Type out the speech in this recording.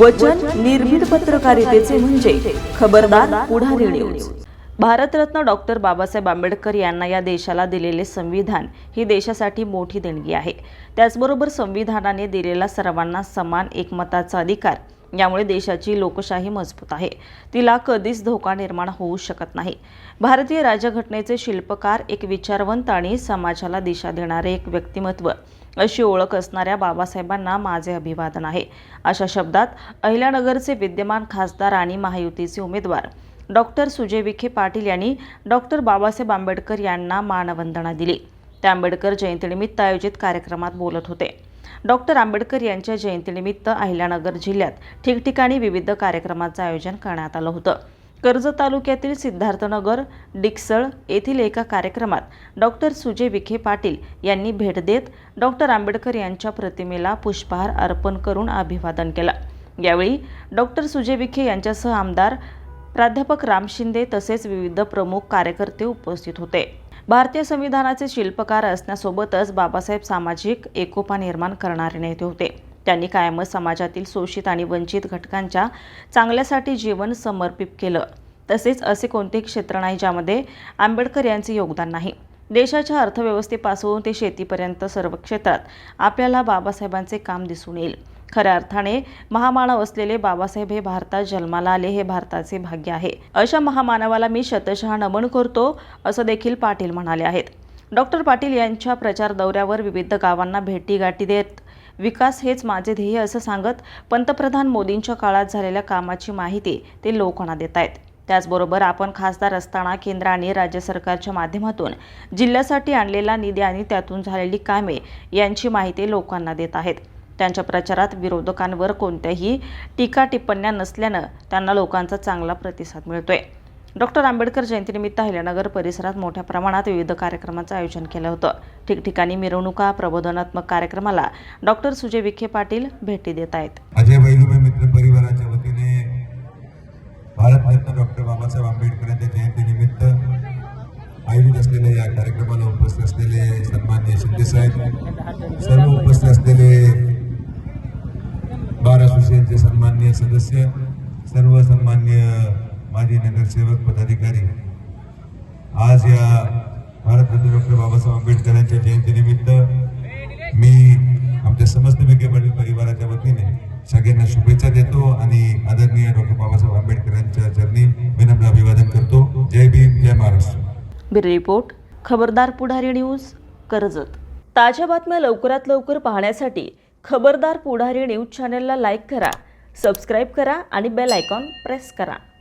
वचन निर्भीड पत्रकारितेचे म्हणजे खबरदार पुढारी न्यूज भारतरत्न डॉक्टर बाबासाहेब आंबेडकर यांना या देशाला दिलेले संविधान ही देशासाठी मोठी देणगी आहे. त्याचबरोबर संविधानाने दिलेला सर्वांना समान एकमताचा अधिकार यामुळे देशाची लोकशाही मजबूत आहे. तिला कधीच धोका निर्माण होऊ शकत नाही. भारतीय राज्यघटनेचे शिल्पकार एक विचारवंत आणि समाजाला दिशा देणारे एक व्यक्तिमत्व अशी ओळख असणाऱ्या बाबासाहेबांना माझे अभिवादन आहे. अशा शब्दात अहिल्यानगरचे विद्यमान खासदार आणि महायुतीचे उमेदवार डॉक्टर सुजय विखे पाटील यांनी डॉक्टर बाबासाहेब आंबेडकर यांना मानवंदना दिली. त्या आंबेडकर जयंतीनिमित्त आयोजित कार्यक्रमात बोलत होते. डॉक्टर आंबेडकर यांच्या जयंतीनिमित्त अहिल्यानगर जिल्ह्यात ठिकठिकाणी विविध कार्यक्रमाचं आयोजन करण्यात आलं होतं. कर्जत तालुक्यातील सिद्धार्थनगर डिक्सळ येथील एका कार्यक्रमात डॉक्टर सुजय विखे पाटील यांनी भेट देत डॉक्टर आंबेडकर यांच्या प्रतिमेला पुष्पहार अर्पण करून अभिवादन केलं. यावेळी डॉक्टर सुजय विखे यांच्यासह आमदार प्राध्यापक राम शिंदे तसेच विविध प्रमुख कार्यकर्ते उपस्थित होते. भारतीय संविधानाचे शिल्पकार असण्यासोबतच बाबासाहेब सामाजिक एकोपा निर्माण करणारे नेते होते. त्यांनी कायमच समाजातील शोषित आणि वंचित घटकांच्या चांगल्यासाठी जीवन समर्पित केलं. तसेच असे कोणतेही क्षेत्र नाही ज्यामध्ये आंबेडकर यांचे योगदान नाही. देशाच्या अर्थव्यवस्थेपासून ते शेतीपर्यंत सर्व क्षेत्रात आपल्याला बाबासाहेबांचे काम दिसून येईल. खऱ्या अर्थाने महामानव असलेले बाबासाहेब हे भारतात जन्माला आले हे भारताचे भाग्य आहे. अशा महामानवाला मी शतशः नमन करतो असं देखील पाटील म्हणाले आहेत. डॉक्टर पाटील यांच्या प्रचार दौऱ्यावर विविध गावांना भेटी गाठी देत विकास हेच माझे ध्येय असं सांगत पंतप्रधान मोदींच्या काळात झालेल्या कामाची माहिती ते लोकांना देत आहेत. त्याचबरोबर आपण खासदार असताना केंद्र आणि राज्य सरकारच्या माध्यमातून जिल्ह्यासाठी आणलेला निधी आणि त्यातून झालेली कामे यांची माहिती लोकांना देत आहेत. त्यांच्या प्रचारात विरोधकांवर कोणत्याही टीका टिप्पण्या नसल्यानं त्यांना लोकांचा चांगला प्रतिसाद मिळतोय. डॉक्टर आंबेडकर जयंतीनिमित्त अहिल्यानगर परिसरात मोठ्या प्रमाणात विविध कार्यक्रमाचं आयोजन केलं होतं. ठिकठिकाणी मिरवणुका प्रबोधनात्मक कार्यक्रमाला डॉक्टर सुजय विखे पाटील भेटी देत आहेत. अजय मित्र परिवाराच्या वतीने भारतरत्न डॉक्टर बाबासाहेब आंबेडकर यांच्या जयंतीनिमित्त आयोजित असलेल्या या कार्यक्रमाला उपस्थित असलेले सन्मान्य शिंदे साहेब सर्व उपस्थित असलेले बार सन्मान्य सदस्य सर्व सन्मान्य माजी नगरसेवक पदाधिकारी. आज या भारतरत्न डॉक्टर बाबासाहेब आंबेडकर यांच्या जयंतीनिमित्त मी आमच्या समस्त विखे पाटील परिवाराच्या वतीने सगळ्यांना शुभेच्छा देतो आणि आदरणीय डॉक्टर बाबासाहेब आंबेडकर यांच्या चरणी विनम्र अभिवादन करतो. जय भीम जय Maharashtra. Bureau report Khabardar Pudhari news Karjat. ताज्या बातम्या लवकरात लवकर पाहण्यासाठी खबरदार पुढारी न्यूज चॅनलला लाईक करा सबस्क्राईब करा आणि बेल आयकॉन प्रेस करा.